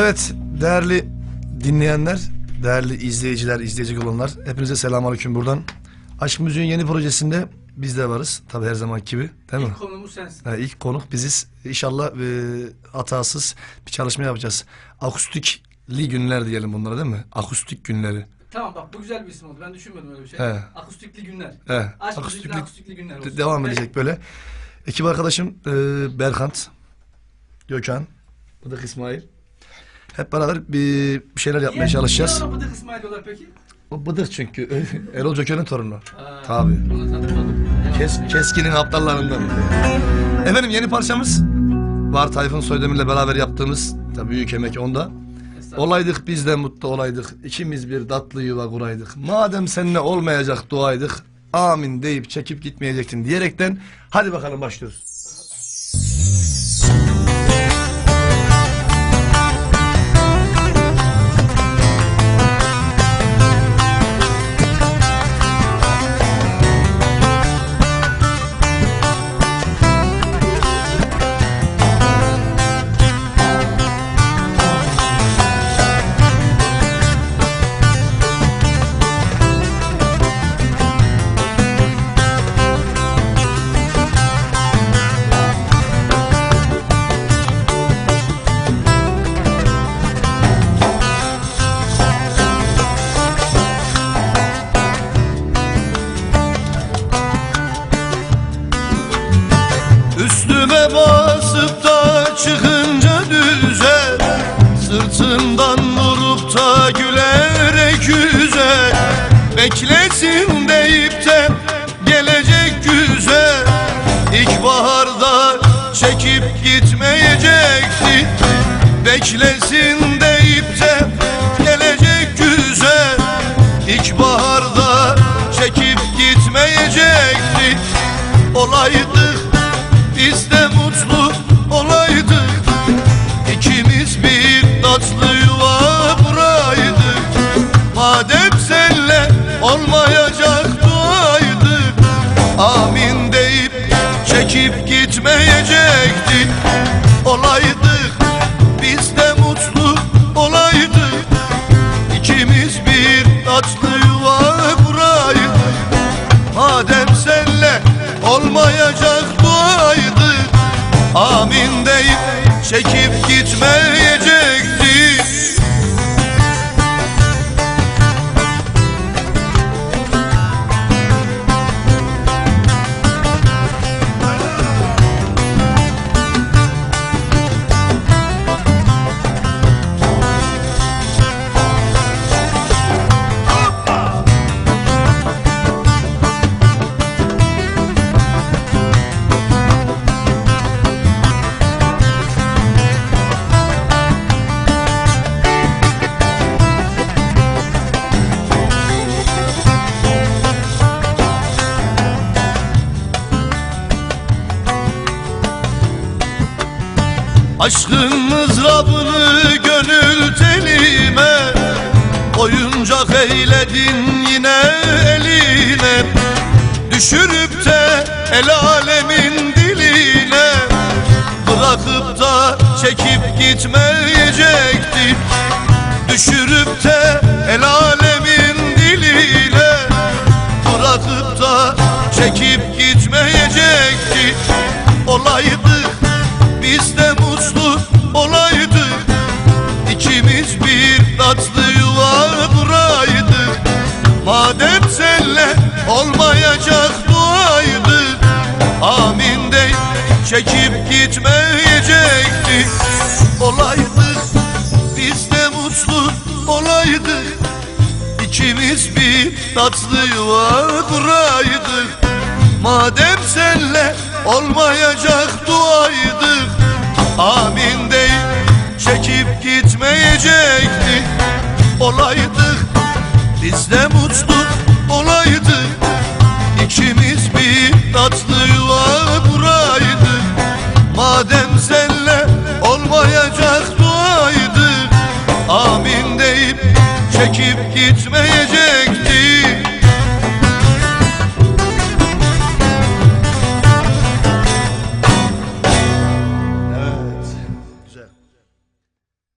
Evet değerli dinleyenler, değerli izleyiciler, izleyecek olanlar hepinize selamünaleyküm buradan. Aşk Müziğin yeni projesinde biz de varız. Tabii her zaman gibi değil mi? İlk konumuz sensin. Ha, ilk konuk biziz. İnşallah e, hatasız bir çalışma yapacağız. Akustikli günler diyelim bunlara değil mi? Akustik günleri. Tamam bak bu güzel bir isim oldu. Ben düşünmedim öyle bir şey. He. Akustikli günler. Evet. Aşk akustikli- akustikli, akustikli günler olsun. de- devam Evet. edecek böyle. Ekip arkadaşım e, Berkant, Gökhan, Bıdık İsmail. Hep beraber bir, bir şeyler yapmaya çalışacağız. Niye ona bıdık İsmail diyorlar peki? O Bıdık çünkü. Erol Gökhan'ın torunu. Aa, Tabii. Kes. Keskin'in aptallarından. Efendim yeni parçamız var Tayfun Soydemir'le beraber yaptığımız tabii büyük emek onda. Olaydık biz de mutlu olaydık. İkimiz bir tatlı yuva kuraydık. Madem seninle olmayacak duaydık. Amin deyip çekip gitmeyecektin diyerekten hadi bakalım başlıyoruz. Üstüme basıp da çıkınca düze Sırtından vurup da gülerek yüze Beklesin deyip de gelecek güzel İlkbaharda çekip gitmeyecekti Beklesin deyip de gelecek güzel İlkbaharda çekip gitmeyecekti Olaydık çekip gitmeyecektik Olaydık biz de mutlu olaydık İkimiz bir tatlı yuva kuraydık Madem senle olmayacak duaydı Amin deyip çekip gitmeyecekti Aşkın mızrabını gönül telime Oyuncak eyledin yine eline. Düşürüp de el alemin diline Bırakıp da çekip gitmeyecekti. Düşürüp de çekip gitmeyecektik Olaydık biz de mutlu olaydık. İkimiz bir tatlı yuva kuraydık Madem senle olmayacak duaydık Amin deyip çekip gitmeyecektik Olaydık biz de mutlu olaydık. İkimiz bir tatlı yuva Madem senle